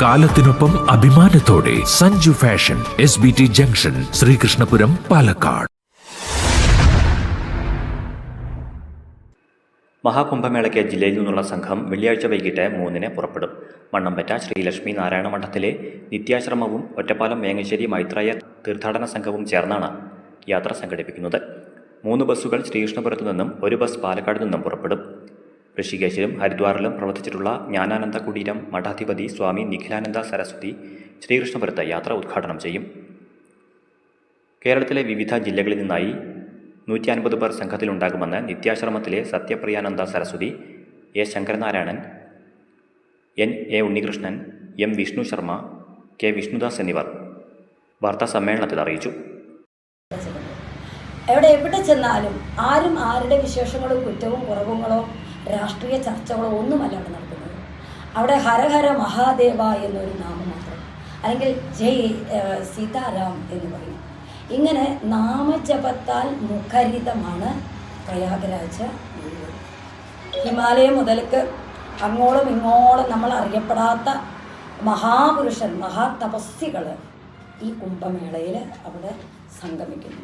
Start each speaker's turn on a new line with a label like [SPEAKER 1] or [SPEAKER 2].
[SPEAKER 1] കാലത്തിനൊപ്പം അഭിമാനത്തോടെ Sanju fashion S B T junction Sreekrishnapuram Palakkad.
[SPEAKER 2] മഹാകുംഭമേളയ്ക്ക് ജില്ലയിൽ നിന്നുള്ള സംഘം വെള്ളിയാഴ്ച വൈകിട്ട് മൂന്നിന് പുറപ്പെടും. മണ്ണമ്പറ്റ ശ്രീലക്ഷ്മി നാരായണ മഠത്തിലെ നിത്യാശ്രമവും ഒറ്റപ്പാലം വേങ്ങശ്ശേരി മൈത്രായ തീർത്ഥാടന സംഘവും ചേർന്നാണ് യാത്ര സംഘടിപ്പിക്കുന്നത്. മൂന്ന് ബസ്സുകൾ ശ്രീകൃഷ്ണപുരത്തു നിന്നും ഒരു ബസ് പാലക്കാട് നിന്നും പുറപ്പെടും. ഋഷികേശിലും ഹരിദ്വാറിലും പ്രവർത്തിച്ചിട്ടുള്ള ജ്ഞാനാനന്ദ കുടീരം മഠാധിപതി സ്വാമി നിഖിലാനന്ദ സരസ്വതി ശ്രീകൃഷ്ണപുരത്ത് യാത്ര ഉദ്ഘാടനം ചെയ്യും. കേരളത്തിലെ വിവിധ ജില്ലകളിൽ നിന്നായി നൂറ്റി അൻപത് പേർ സംഘത്തിലുണ്ടാകുമെന്ന് നിത്യാശ്രമത്തിലെ Sathyapriyananda Saraswathi A Sankaranarayanan N A Unnikrishnan M Vishnu Sharma K Vishnudas എന്നിവർ വാർത്താ സമ്മേളനത്തിൽ അറിയിച്ചു.
[SPEAKER 3] എവിടെ എവിടെ ചെന്നാലും ആരും ആരുടെ വിശേഷങ്ങളും കുറ്റവും കുറവുകളോ രാഷ്ട്രീയ ചർച്ചകളോ ഒന്നുമല്ല അവിടെ നടക്കുന്നത്. അവിടെ ഹരഹര മഹാദേവ എന്നൊരു നാമം മാത്രം. അല്ലെങ്കിൽ ജയ് സീതാരാം എന്ന് പറയും. ഇങ്ങനെ നാമജപത്താൽ മുഖരിതമാണ് പ്രയാഗരാജ ഹിമാലയം മുതൽക്ക് അങ്ങോളം ഇങ്ങോളം നമ്മൾ അറിയപ്പെടാത്ത മഹാപുരുഷൻ മഹാതപസ്വികൾ ഈ കുംഭമേളയിൽ അവിടെ സംഗമിക്കുന്നു.